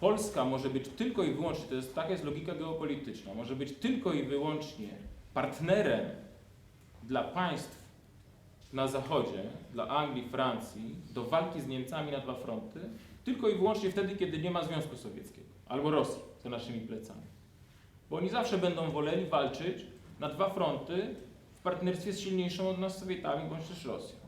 Polska może być tylko i wyłącznie, to jest taka jest logika geopolityczna, może być tylko i wyłącznie partnerem dla państw na zachodzie, dla Anglii, Francji, do walki z Niemcami na dwa fronty, tylko i wyłącznie wtedy, kiedy nie ma Związku Sowieckiego albo Rosji za naszymi plecami. Bo oni zawsze będą woleli walczyć na dwa fronty w partnerstwie z silniejszą od nas Sowietami bądź też Rosją.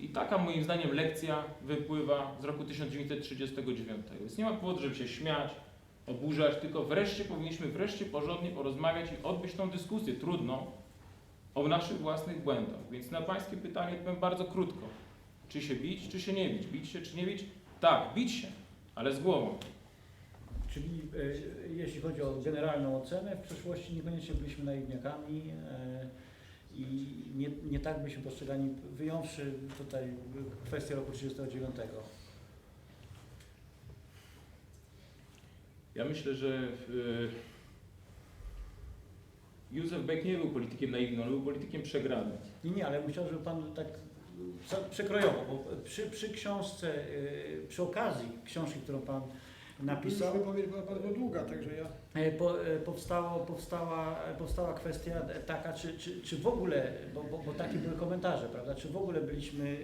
I taka moim zdaniem lekcja wypływa z roku 1939. Więc nie ma powodu, żeby się śmiać, oburzać, tylko wreszcie powinniśmy wreszcie porządnie porozmawiać i odbyć tą dyskusję trudną o naszych własnych błędach. Więc na Pańskie pytanie powiem bardzo krótko. Czy się bić, czy się nie bić? Bić się, czy nie bić? Tak, bić się, ale z głową. Czyli e, jeśli chodzi o generalną ocenę, w przeszłości niekoniecznie byliśmy naiwniakami e, i nie, nie tak byliśmy postrzegani, wyjąwszy tutaj kwestię roku 1939. Ja myślę, że y, Józef Beck nie był politykiem naiwnym, on był politykiem przegranym. Nie, nie, ale musiał, żeby Pan tak przekrojowo, bo przy, przy książce, e, przy okazji książki, którą Pan napisał, Wypowiedź była bardzo długa, także ja E, Po, e, powstało, powstała, powstała kwestia taka, czy, czy, czy w ogóle, bo, bo, bo takie były komentarze, prawda, czy w ogóle byliśmy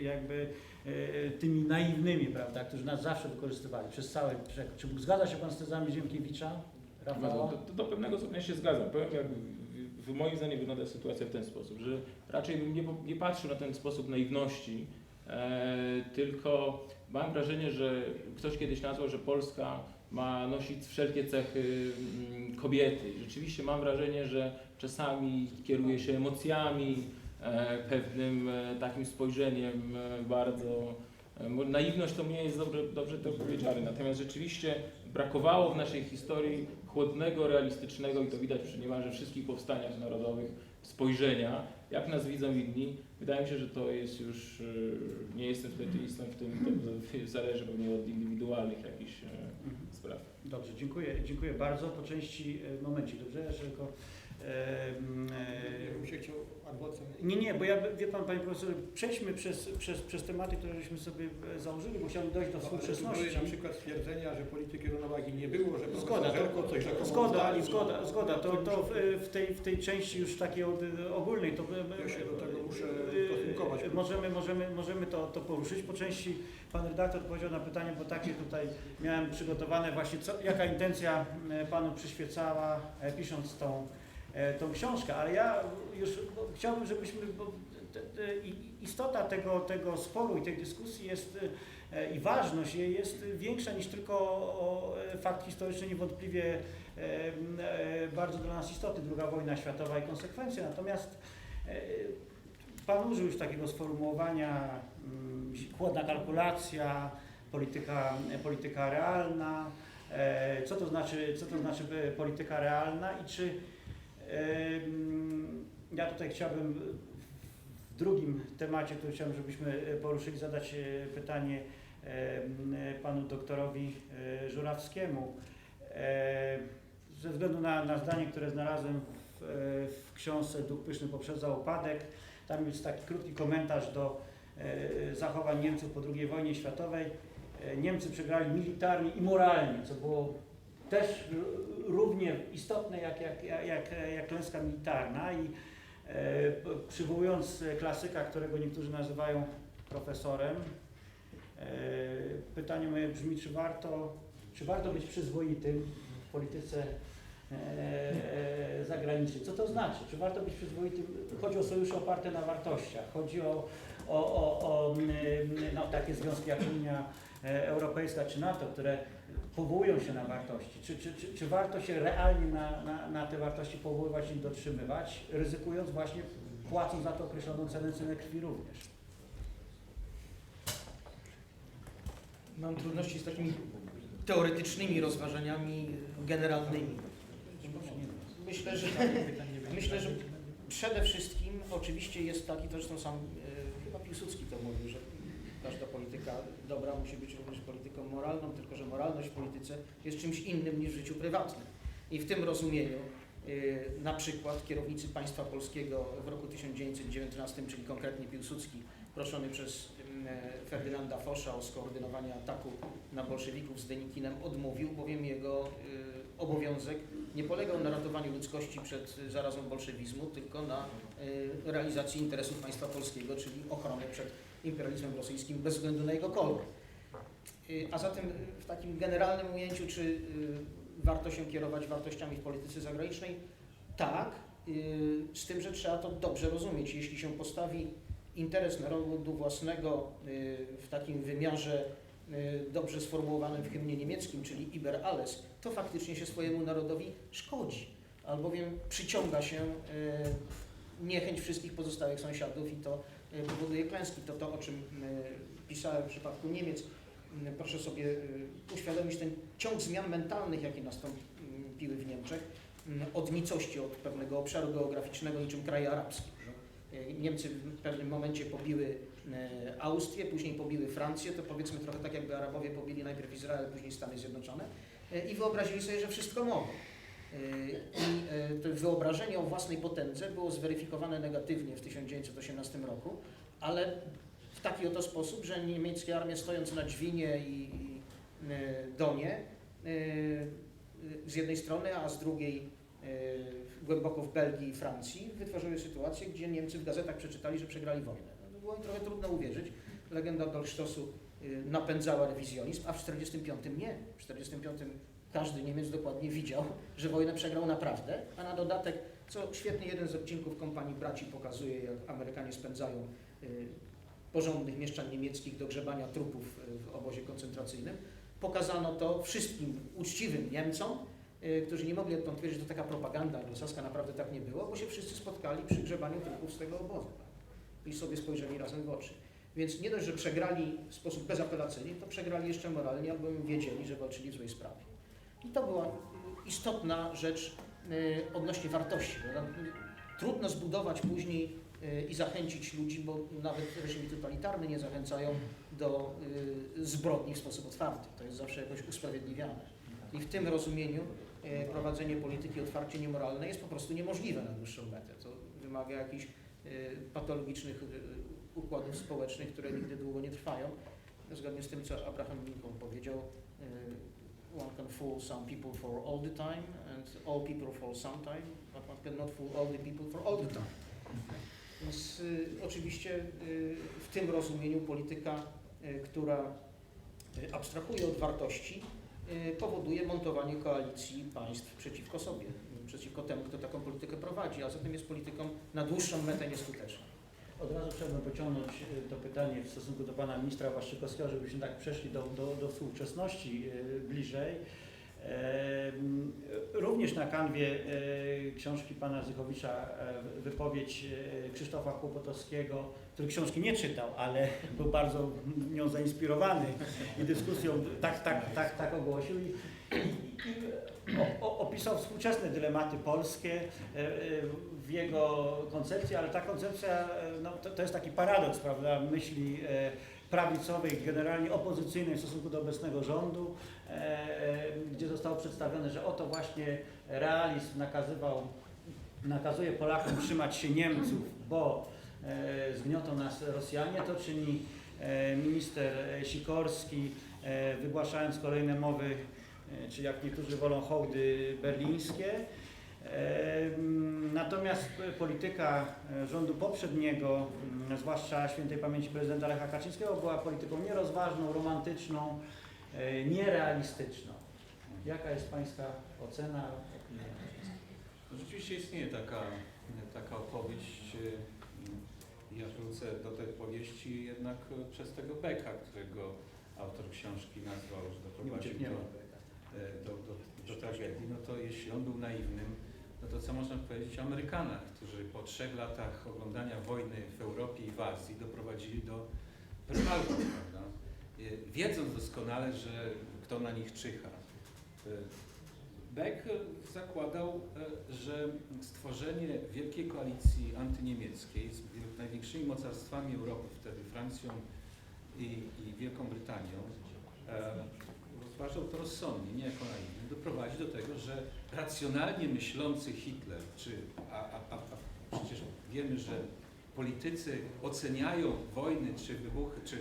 e, jakby e, tymi naiwnymi, prawda, którzy nas zawsze wykorzystywali przez cały. Czy zgadza się Pan z tezami Ziemkiewicza, Rafała? Do, do, do pewnego stopnia się zgadzam. Powiem, jak w, w moim zdaniem wygląda sytuacja w ten sposób, że raczej bym nie, nie patrzył na ten sposób naiwności, e, tylko mam wrażenie, że ktoś kiedyś nazwał, że Polska ma nosić wszelkie cechy mm, kobiety. Rzeczywiście mam wrażenie, że czasami kieruje się emocjami, e, pewnym e, takim spojrzeniem e, bardzo Naiwność to nie jest dobrze, dobrze to powiedziane, natomiast rzeczywiście brakowało w naszej historii chłodnego, realistycznego i to widać przy niemalże wszystkich powstaniach narodowych spojrzenia, jak nas widzą inni. Wydaje mi się, że to jest już, e, nie jestem specjalistą w tym, to zależy pewnie od indywidualnych jakichś e, Mhm. spraw. Dobrze, dziękuję, dziękuję bardzo. Po części, e, momencie, dobrze, ja tylko... E, e. Nie, nie, bo ja, wie Pan, Panie Profesorze, przejdźmy przez, przez, przez tematy, które żeśmy sobie e, założyli, bo chciałbym dojść do Były współczesności. na przykład stwierdzenia, że polityki równowagi nie było, że Zgoda, Żelko coś rzekomo Zgoda, ustalił, zgoda, zgoda. To, to w, w, tej, w tej części już takiej od, ogólnej to Ja się do tego muszę e, stosunkować. Możemy, możemy, możemy to, to poruszyć. Po części Pan redaktor powiedział na pytanie, bo takie tutaj miałem przygotowane właśnie, co, jaka intencja e, Panu przyświecała e, pisząc tą, e, tą książkę, ale ja już chciałbym, żebyśmy, te, te, istota tego, tego sporu i tej dyskusji jest e, i ważność jej jest większa niż tylko e, fakt historyczny niewątpliwie e, e, bardzo dla nas istotny, II wojna światowa i konsekwencje. Natomiast e, Pan użył już takiego sformułowania mm, chłodna kalkulacja, polityka, polityka realna. E, Co to znaczy, co to znaczy e, polityka realna i czy Ja tutaj chciałbym w drugim temacie, który chciałbym, żebyśmy e, poruszyli, zadać e, pytanie panu doktorowi e, Żurawskiemu. Ze względu na, na zdanie, które znalazłem w, w książce Duch Pyszny poprzedza upadek, tam jest taki krótki komentarz do zachowań Niemców po II wojnie światowej. Niemcy przegrali militarnie i moralnie, co było też równie istotne jak, jak, jak, jak, klęska militarna i e, przywołując klasyka, którego niektórzy nazywają profesorem, e, pytanie moje brzmi, czy warto, czy warto być przyzwoitym w polityce e, e, zagranicznej? Co to znaczy? Czy warto być przyzwoitym? Chodzi o sojusze oparte na wartościach, chodzi o, o, o, o no, takie związki jak Unia Europejska czy NATO, które powołują się na wartości. Czy, czy, czy, czy warto się realnie na, na, na te wartości powoływać i dotrzymywać, ryzykując właśnie, płacąc za to określoną cenę, cenę krwi również? Mam trudności z takimi teoretycznymi rozważaniami generalnymi. Myślę, że, myślę, że przede wszystkim oczywiście jest taki, to zresztą sam e, chyba Piłsudski to mówił, że każda polityka dobra musi być również polityką moralną, tylko że moralność w polityce jest czymś innym niż w życiu prywatnym. I w tym rozumieniu e, na przykład kierownicy państwa polskiego w roku 1919, czyli konkretnie Piłsudski, proszony przez mm, e, Ferdynanda Fosza o skoordynowaniu ataku na bolszewików z Denikinem odmówił, bowiem jego y, obowiązek nie polegał na ratowaniu ludzkości przed zarazą bolszewizmu, tylko na y, realizacji interesów państwa polskiego, czyli ochrony przed imperializmem rosyjskim bez względu na jego kolor. Y, A zatem w takim generalnym ujęciu, czy y, warto się kierować wartościami w polityce zagranicznej? Tak, y, z tym, że trzeba to dobrze rozumieć. Jeśli się postawi interes narodu własnego w takim wymiarze dobrze sformułowanym w hymnie niemieckim, czyli Iber alles, to faktycznie się swojemu narodowi szkodzi, albowiem przyciąga się niechęć wszystkich pozostałych sąsiadów i to powoduje klęski. To to, o czym y, pisałem w przypadku Niemiec. Proszę sobie y, uświadomić ten ciąg zmian mentalnych, jakie nastąpiły w Niemczech, od nicości, od pewnego obszaru geograficznego, niczym kraje arabskie. y, Niemcy w pewnym momencie pobiły Austrię, później pobiły Francję, to powiedzmy trochę tak jakby Arabowie pobili najpierw Izrael, później Stany Zjednoczone i wyobrazili sobie, że wszystko mogą. Y, I y, to wyobrażenie o własnej potędze było zweryfikowane negatywnie w 1918 roku, ale w taki oto sposób, że niemieckie armie stojąc na Dźwinie i y, Donie z jednej strony, a z drugiej głęboko w Belgii i Francji wytworzyły sytuację, gdzie Niemcy w gazetach przeczytali, że przegrali wojnę. No, było im trochę trudno uwierzyć. Legenda Dolchstossu y, napędzała rewizjonizm, a w 1945 nie. W 1945 każdy Niemiec dokładnie widział, że wojnę przegrał naprawdę, a na dodatek, co świetnie jeden z odcinków kompanii braci pokazuje, jak Amerykanie spędzają y, porządnych mieszczan niemieckich do grzebania trupów y, w obozie koncentracyjnym. Pokazano to wszystkim uczciwym Niemcom, y, którzy nie mogli odtąd twierdzić, że to taka propaganda anglosaska, naprawdę tak nie było, bo się wszyscy spotkali przy grzebaniu trupów z tego obozu i sobie spojrzeli razem w oczy. Więc nie dość, że przegrali w sposób bezapelacyjny, to przegrali jeszcze moralnie, albowiem wiedzieli, że walczyli w złej sprawie. I to była istotna rzecz y, odnośnie wartości. Trudno zbudować później y, i zachęcić ludzi, bo nawet reżimy totalitarne nie zachęcają do y, zbrodni w sposób otwarty. To jest zawsze jakoś usprawiedliwiane. I w tym rozumieniu prowadzenie polityki otwarcie niemoralnej jest po prostu niemożliwe na dłuższą metę. To wymaga jakichś patologicznych układów społecznych, które nigdy długo nie trwają. Zgodnie z tym, co Abraham Lincoln powiedział, one can fool some people for all the time and all people for some time, but one cannot fool all the people for all the time. Więc y, oczywiście y, w tym rozumieniu polityka, y, która y, abstrahuje od wartości, y, powoduje montowanie koalicji państw przeciwko sobie, przeciwko temu, kto taką politykę prowadzi, a zatem jest polityką na dłuższą metę nieskuteczną. Od razu chciałbym pociągnąć y, to pytanie w stosunku do pana ministra Waszczykowskiego, żebyśmy tak przeszli do, do, do współczesności y, bliżej. Em, Również na kanwie książki pana Zychowicza e, wypowiedź Krzysztofa Kłopotowskiego, który książki nie czytał, ale był bardzo nią zainspirowany i dyskusją tak, tak, tak, tak ogłosił. I opisał współczesne dylematy polskie e, e, w jego koncepcji, ale ta koncepcja e, no, to, to jest taki paradoks prawda, myśli prawicowej, generalnie opozycyjnej w stosunku do obecnego rządu, gdzie zostało przedstawione, że oto właśnie realizm nakazywał, nakazuje Polakom trzymać się Niemców, bo zgniotą nas Rosjanie, to czyni minister Sikorski, wygłaszając kolejne mowy, czy jak niektórzy wolą hołdy berlińskie. Em, Natomiast polityka e, rządu poprzedniego, mm, zwłaszcza świętej pamięci prezydenta Lecha Kaczyńskiego, była polityką nierozważną, romantyczną, e, nierealistyczną. Jaka jest Pańska ocena? No, Rzeczywiście istnieje taka, taka opowieść. Ja wrócę do tej powieści jednak przez tego Beka, którego autor książki nazwał, że Nie doprowadził do, do, do, do tragedii. No to jeśli on był naiwnym, no to co można powiedzieć o Amerykanach, którzy po trzech latach oglądania wojny w Europie i w Azji doprowadzili do Pearl prawda? Y, Wiedząc doskonale, że kto na nich czyha. Y, Beck zakładał, e, że stworzenie wielkiej koalicji antyniemieckiej z największymi mocarstwami Europy, wtedy Francją i, i Wielką Brytanią, rozważał to rozsądnie, nie jako naiwny, doprowadzi do tego, że racjonalnie myślący Hitler, czy, a, a, a, a przecież wiemy, że politycy oceniają wojny, czy wybuchy, czy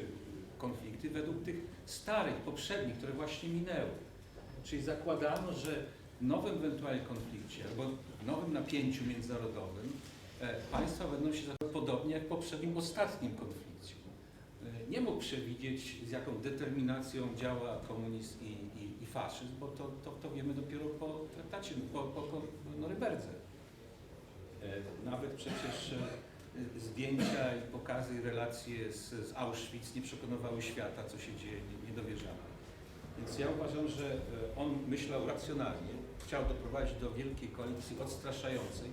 konflikty według tych starych, poprzednich, które właśnie minęły. Czyli zakładano, że w nowym ewentualnie konflikcie albo nowym napięciu międzynarodowym e, państwa będą się zachowywać podobnie jak w poprzednim, ostatnim konflikcie. Nie mógł przewidzieć, z jaką determinacją działa komunizm i, i, i faszyzm, bo to, to, to wiemy dopiero po traktacie, po, po, po Noryberdze. E, Nawet przecież e, zdjęcia i pokazy i relacje z, z Auschwitz nie przekonywały świata, co się dzieje, nie, nie. Więc ja uważam, że e, on myślał racjonalnie, chciał doprowadzić do wielkiej koalicji odstraszającej,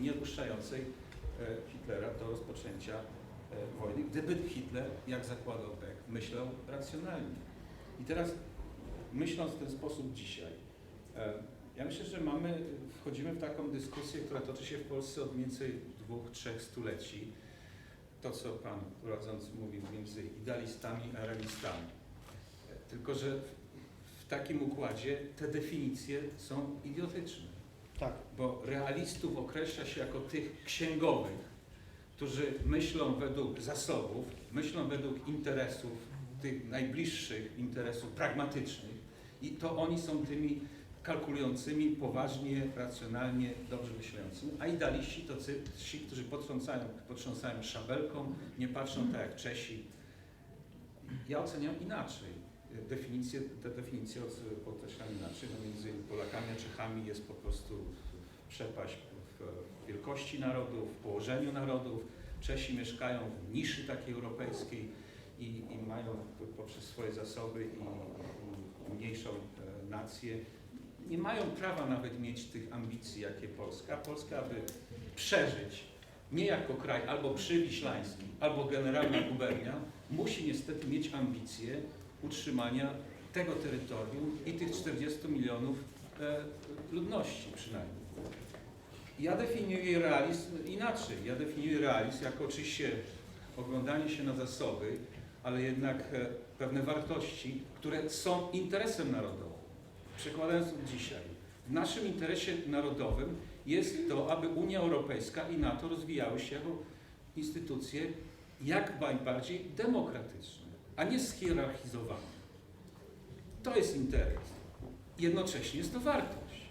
nie dopuszczającej e, Hitlera do rozpoczęcia wojny. Gdyby Hitler, jak zakładał Beck, myślał racjonalnie. I teraz myśląc w ten sposób dzisiaj, e, ja myślę, że mamy, wchodzimy w taką dyskusję, która toczy się w Polsce od mniej więcej dwóch, trzech stuleci. To, co Pan prowadzący mówił między idealistami a realistami. E, Tylko, że w- w takim układzie te definicje są idiotyczne, Tak. bo realistów określa się jako tych księgowych, którzy myślą według zasobów, myślą według interesów, tych najbliższych interesów pragmatycznych i to oni są tymi kalkulującymi, poważnie, racjonalnie, dobrze myślącymi, a idealiści to ci, którzy potrząsają, potrząsają szabelką, nie patrzą tak jak Czesi. Ja oceniam inaczej. Definicje, te definicje podkreślam inaczej. No między Polakami a Czechami jest po prostu przepaść wielkości narodów, położeniu narodów. Czesi mieszkają w niszy takiej europejskiej i, i mają poprzez swoje zasoby i, i mniejszą e, nację. Nie mają prawa nawet mieć tych ambicji, jakie Polska. Polska, aby przeżyć, nie jako kraj albo przywiślański, albo generalna gubernia, musi niestety mieć ambicje utrzymania tego terytorium i tych 40 milionów e, ludności przynajmniej. Ja definiuję realizm inaczej. Ja definiuję realizm jako oczywiście oglądanie się na zasoby, ale jednak e, pewne wartości, które są interesem narodowym. Przekładając dzisiaj, w naszym interesie narodowym jest to, aby Unia Europejska i NATO rozwijały się jako instytucje jak najbardziej demokratyczne, a nie schierarchizowane. To jest interes. Jednocześnie jest to wartość.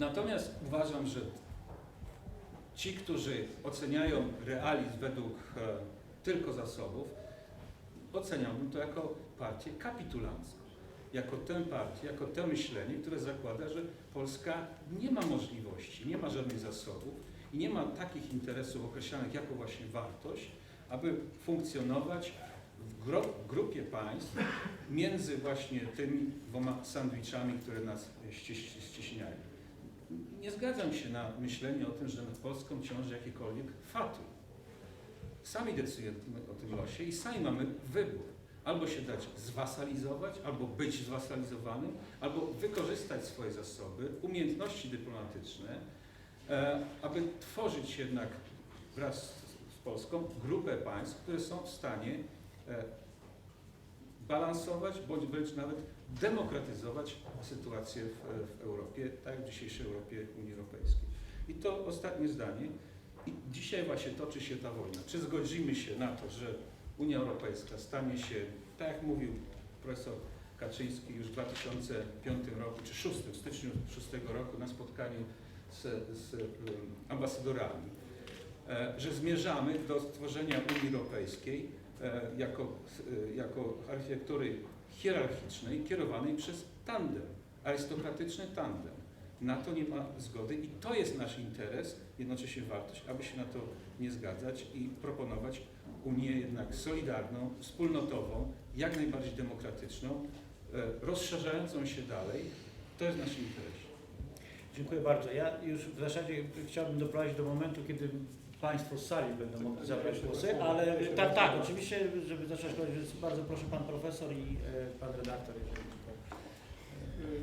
Natomiast uważam, że ci, którzy oceniają realizm według e, tylko zasobów, oceniałbym to jako partię kapitulancką. Jako tę partię, jako to myślenie, które zakłada, że Polska nie ma możliwości, nie ma żadnych zasobów i nie ma takich interesów określanych jako właśnie wartość, aby funkcjonować w grupie państw między właśnie tymi dwoma sandwichami, które nas ścieśniają. Nie zgadzam się na myślenie o tym, że nad Polską ciąży jakiekolwiek fatum. Sami decydujemy o tym losie i sami mamy wybór. Albo się dać zwasalizować, albo być zwasalizowanym, albo wykorzystać swoje zasoby, umiejętności dyplomatyczne, e, aby tworzyć jednak wraz z, Polską grupę państw, które są w stanie e, balansować, bądź wręcz nawet demokratyzować sytuację w, w Europie, tak jak w dzisiejszej Europie Unii Europejskiej. I to ostatnie zdanie. I dzisiaj właśnie toczy się ta wojna. Czy zgodzimy się na to, że Unia Europejska stanie się, tak jak mówił profesor Kaczyński już w 2005 roku, czy 6, w styczniu 2006 roku na spotkaniu z, z ambasadorami, e, że zmierzamy do stworzenia Unii Europejskiej jako, e, jako architektury hierarchicznej kierowanej przez tandem, arystokratyczny tandem. Na to nie ma zgody i to jest nasz interes, jednocześnie wartość, aby się na to nie zgadzać i proponować Unię jednak solidarną, wspólnotową, jak najbardziej demokratyczną, e, rozszerzającą się dalej. To jest w naszym interesie. Dziękuję bardzo. Ja już w zasadzie chciałbym doprowadzić do momentu, kiedy Państwo z sali będą mogli zabrać głosy, ale tak, tak, oczywiście, żeby zacząć więc bardzo proszę Pan Profesor i e, Pan Redaktor, jeżeli.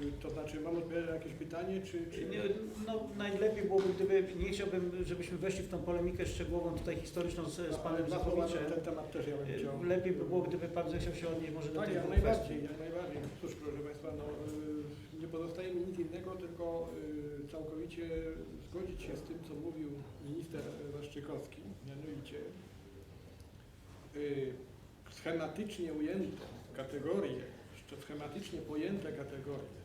Y, To znaczy, mam odpowiedzieć na jakieś pytanie, czy... czy... Nie, No, najlepiej byłoby, gdyby, nie chciałbym, żebyśmy weszli w tą polemikę szczegółową tutaj historyczną z, z Panem Na Zachowiczem. ten temat też ja bym chciał. Lepiej by było, gdyby Pan zechciał się odnieść może do Tak, tej jak dwóch najbardziej, kwestii. jak najbardziej. Cóż, proszę Państwa, no, y, nie pozostaje mi nic innego, tylko y, całkowicie zgodzić się z tym, co mówił minister Waszczykowski, mianowicie y, schematycznie ujęte kategorie, schematycznie pojęte kategorie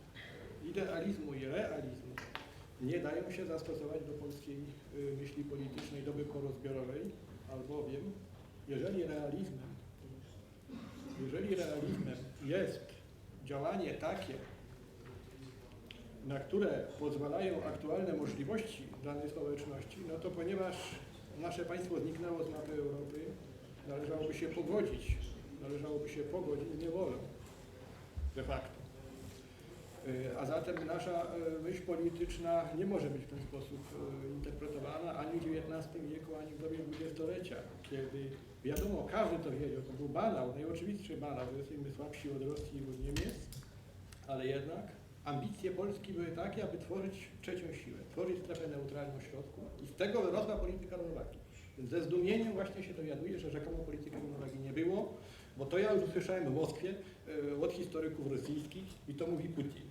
idealizmu i realizmu nie dają się zastosować do polskiej y, myśli politycznej doby porozbiorowej, albowiem jeżeli realizmem, jeżeli realizmem jest działanie takie, na które pozwalają aktualne możliwości danej społeczności, no to ponieważ nasze państwo zniknęło z mapy Europy, należałoby się pogodzić, należałoby się pogodzić z niewolą de facto. Y, A zatem nasza y, myśl polityczna nie może być w ten sposób y, interpretowana ani w XIX wieku, ani w dobie dwudziestolecia, kiedy wiadomo, każdy to wiedział, to był banał, najoczywistszy banał, że jesteśmy słabsi od Rosji i od Niemiec, ale jednak ambicje Polski były takie, aby tworzyć trzecią siłę, tworzyć strefę neutralną w środku i z tego wyrosła polityka równowagi. Więc ze zdumieniem właśnie się dowiaduję, że rzekomo polityki równowagi nie było, bo to ja już usłyszałem w Moskwie e, od historyków rosyjskich i to mówi Putin.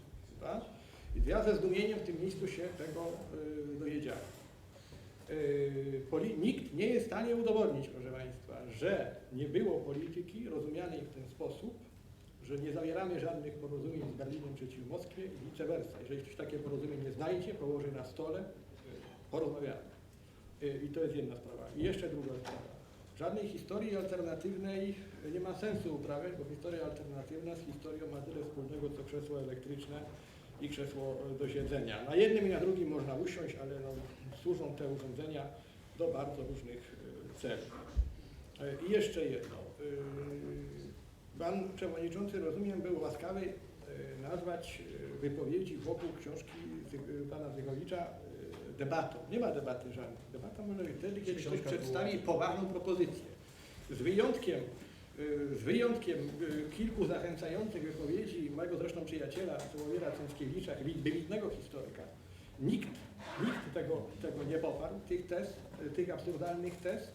Tak? I ja ze zdumieniem w tym miejscu się tego e, dowiedziałem. E, poli- Nikt nie jest w stanie udowodnić, proszę Państwa, że nie było polityki rozumianej w ten sposób, że nie zawieramy żadnych porozumień z Berlinem przeciw Moskwie i vice versa. Jeżeli ktoś takie porozumienie znajdzie, położy na stole, porozmawiamy. Y, I to jest jedna sprawa. I jeszcze druga sprawa. Żadnej historii alternatywnej nie ma sensu uprawiać, bo historia alternatywna z historią ma tyle wspólnego, co krzesło elektryczne i krzesło y, do siedzenia. Na jednym i na drugim można usiąść, ale no, służą te urządzenia do bardzo różnych y, celów. I jeszcze jedno. Pan przewodniczący, rozumiem, był łaskawy y, nazwać y, wypowiedzi wokół książki Zy- pana Zychowicza debatą. Nie ma debaty żadnej. Debata może być wtedy, kiedy ktoś przedstawi poważną propozycję. Z wyjątkiem, z wyjątkiem kilku zachęcających wypowiedzi mojego zresztą przyjaciela Sławiera Cęckiewicza, wi- wybitnego historyka, nikt, nikt tego, tego nie poparł, tych tez, y, tych absurdalnych tez,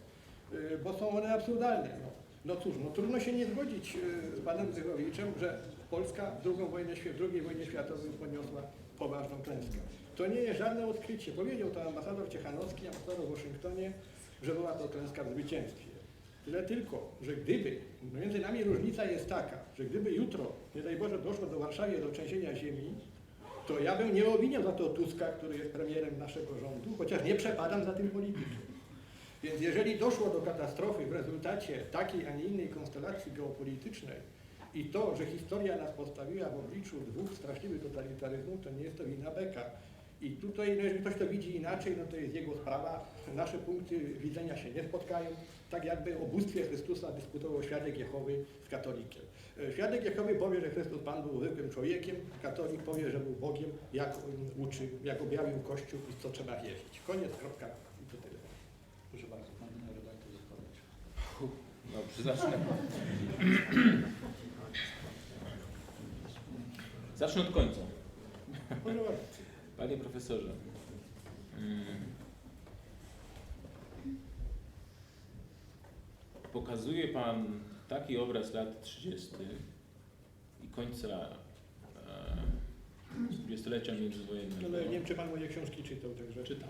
bo są one absurdalne. No, no cóż, no trudno się nie zgodzić y, z panem Zychowiczem, że Polska w II wojnie, II wojnie światowej poniosła poważną klęskę. To nie jest żadne odkrycie. Powiedział to ambasador Ciechanowski, ambasador w Waszyngtonie, że była to klęska w zwycięstwie. Tyle tylko, że gdyby, no między nami różnica jest taka, że gdyby jutro, nie daj Boże, doszło do Warszawy do trzęsienia ziemi, to ja bym nie obwiniał za to Tuska, który jest premierem naszego rządu, chociaż nie przepadam za tym politykiem. Więc jeżeli doszło do katastrofy w rezultacie takiej, a nie innej konstelacji geopolitycznej i to, że historia nas postawiła w obliczu dwóch straszliwych totalitaryzmów, to nie jest to wina Beka. I tutaj, no jeżeli ktoś to widzi inaczej, no to jest jego sprawa. Nasze punkty widzenia się nie spotkają. Tak jakby o bóstwie Chrystusa dyskutował świadek Jehowy z katolikiem. E, Świadek Jehowy powie, że Chrystus Pan był zwykłym człowiekiem, katolik powie, że był Bogiem, jak uczy, jak objawił Kościół i co trzeba wierzyć. Koniec, kropka i to tyle. Proszę bardzo, pan redaktor Zachowicz. Dobrze, zacznę. Zacznę od końca. Panie profesorze, pokazuje Pan taki obraz lat 30. i końca e, dwudziestolecia No, międzywojennego. no, nie wiem, czy pan moje książki czytał, także Czytam.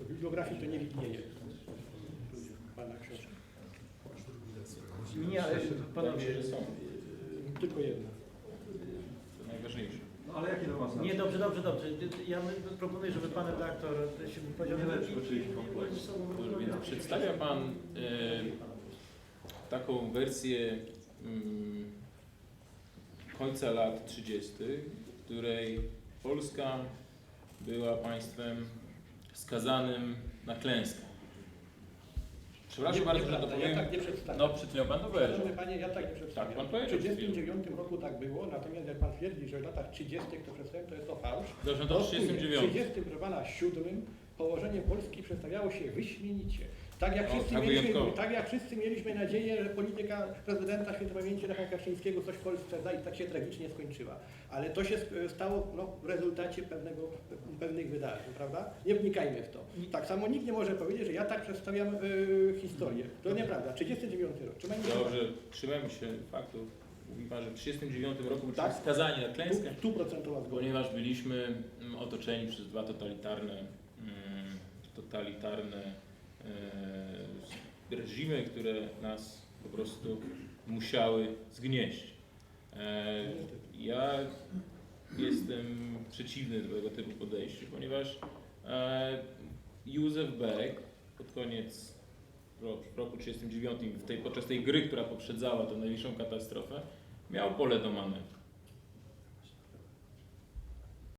w bibliografii to nie widnieje. Pana książki. Nie, ale panowie, że są. Tylko jedna. To najważniejsze. No ale jaki to ma sens? nie, dobrze, dobrze, dobrze. Ja proponuję, żeby pan redaktor się wypowiedział. Nie lepszy, oczywiście, kompleks. Przedstawia Pan e, taką wersję mm, końca lat 30., w której Polska była państwem skazanym na klęskę. Przepraszam bardzo, że to powiem. Ja tak nie przedstawiam. No, przed chwilą Pan to powiedział. Szanowny Panie, ja tak nie przedstawiam. Tak, pan w powiedział przed 1939 roku tak było, natomiast jak Pan twierdzi, że w latach 30. to przedstawiam, to jest to fałsz. Dobrze, to w W 39. 30, proszę Pana, 7 położenie Polski przedstawiało się wyśmienicie. Tak jak, wszyscy tak mieliśmy, tak jak wszyscy mieliśmy nadzieję, że polityka prezydenta świętopamięci Lecha Kaczyńskiego coś w Polsce da i tak się tragicznie skończyła. Ale to się stało no, w rezultacie pewnego, pewnych wydarzeń, prawda? Nie wnikajmy w to. Tak samo nikt nie może powiedzieć, że ja tak przedstawiam y, historię. To nieprawda. 39 rok. Trzymajmy się Dobrze, trzymajmy się faktów. Mówi Pan, że w 39 roku byliśmy Tak. skazani na klęskę. Tu, tu. Ponieważ byliśmy mm, otoczeni przez dwa totalitarne, mm, totalitarne reżimy, które nas po prostu musiały zgnieść. E, ja jestem przeciwny do tego typu podejściu, ponieważ e, Józef Beck pod koniec ro- w roku 1939, w tej, podczas tej gry, która poprzedzała tę największą katastrofę, miał pole do manewru.